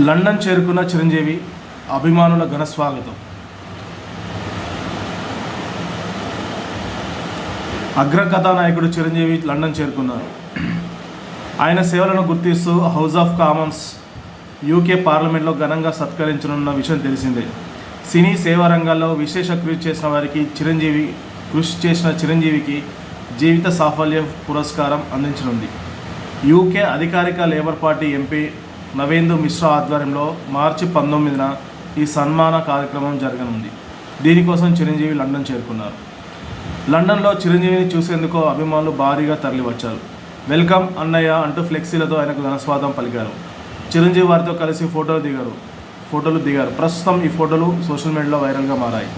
London చేరుకున్న చిరంజీవి అభిమానుల ఘన స్వాగతం. అగ్ర కథానాయకుడు చిరంజీవి లండన్ చేరుకున్నారు. ఆయన సేవలను గుర్తిస్తూ హౌస్ ఆఫ్ కామన్స్ యూకే పార్లమెంట్లో ఘనంగా సత్కరించనున్న విషయం తెలిసిందే. సినీ సేవా రంగాల్లో విశేష కృషి చేసిన వారికి చిరంజీవి కృషి చేసిన చిరంజీవికి జీవిత సాఫల్య పురస్కారం అందించనుంది. యూకే అధికారిక Labour Party MP Navendu Mishra ఆధ్వర్యంలో మార్చి పంతొమ్మిదిన ఈ సన్మాన కార్యక్రమం జరగనుంది. దీనికోసం చిరంజీవి లండన్ చేరుకున్నారు. లండన్లో చిరంజీవిని చూసేందుకు అభిమానులు భారీగా తరలివచ్చారు. వెల్కమ్ అన్నయ్య అంటూ ఫ్లెక్సీలతో ఆయనకు ధనస్వాదం పలికారు. చిరంజీవి వారితో కలిసి ఫోటోలు దిగారు. ఫోటోలు దిగారు. ప్రస్తుతం ఈ ఫోటోలు సోషల్ మీడియాలో వైరల్గా మారాయి.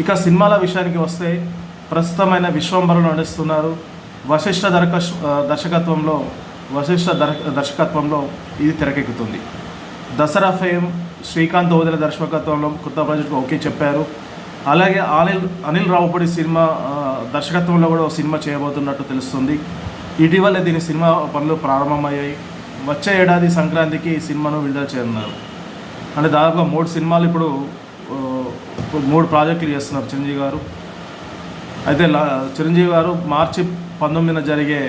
ఇక సినిమాల విషయానికి వస్తే ప్రస్తుతం ఆయన విశ్వంబరలో నడుస్తున్నారు వశిష్ఠ దర్క దర్శకత్వంలో వశిష్ఠ దర్ దర్శకత్వంలో ఇది తెరకెక్కుతుంది. దసరా ఫేమ్ శ్రీకాంత్ ఓదెల దర్శకత్వంలో కొత్త ప్రాజెక్టు ఓకే చెప్పారు. అలాగే అనిల్ అనిల్ రావుపూడి సినిమా దర్శకత్వంలో కూడా ఒక సినిమా చేయబోతున్నట్టు తెలుస్తుంది. ఇటీవలే దీని సినిమా పనులు ప్రారంభమయ్యాయి. వచ్చే ఏడాది సంక్రాంతికి ఈ సినిమాను విడుదల చేయనున్నారు. అంటే దాదాపుగా మూడు సినిమాలు ఇప్పుడు మూడు ప్రాజెక్టులు చేస్తున్నారు చిరంజీవి గారు. అయితే చిరంజీవి గారు మార్చి పంతొమ్మిదిన జరిగే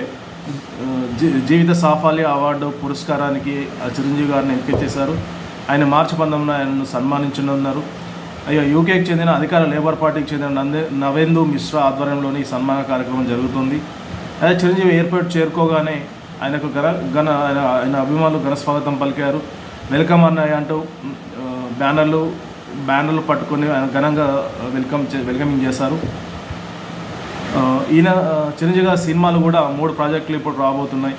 జీవిత సాఫల్య అవార్డు పురస్కారానికి ఆ చిరంజీవి గారిని ఎంపిక చేశారు. ఆయన మార్చి పంతొమ్మిది ఆయనను సన్మానించనున్నారు. అయ్యో యూకేకి చెందిన అధికార లేబర్ పార్టీకి చెందిన నందే నవేందు మిశ్రా ఆధ్వర్యంలోని సన్మాన కార్యక్రమం జరుగుతుంది. అదే చిరంజీవి ఎయిర్పోర్ట్ చేరుకోగానే ఆయనకు ఘన ఘన ఆయన ఆయన అభిమానులు ఘన స్వాగతం పలికారు. వెల్కమ్ అన్నయ్య అంటూ బ్యానర్లు బ్యానర్లు పట్టుకొని ఆయన ఘనంగా వెల్కమ్ చే- వెల్కమింగ్ చేశారు. ఈయన చిరంజీవి గారి సినిమాలు కూడా మూడు ప్రాజెక్టులు ఇప్పుడు రాబోతున్నాయి.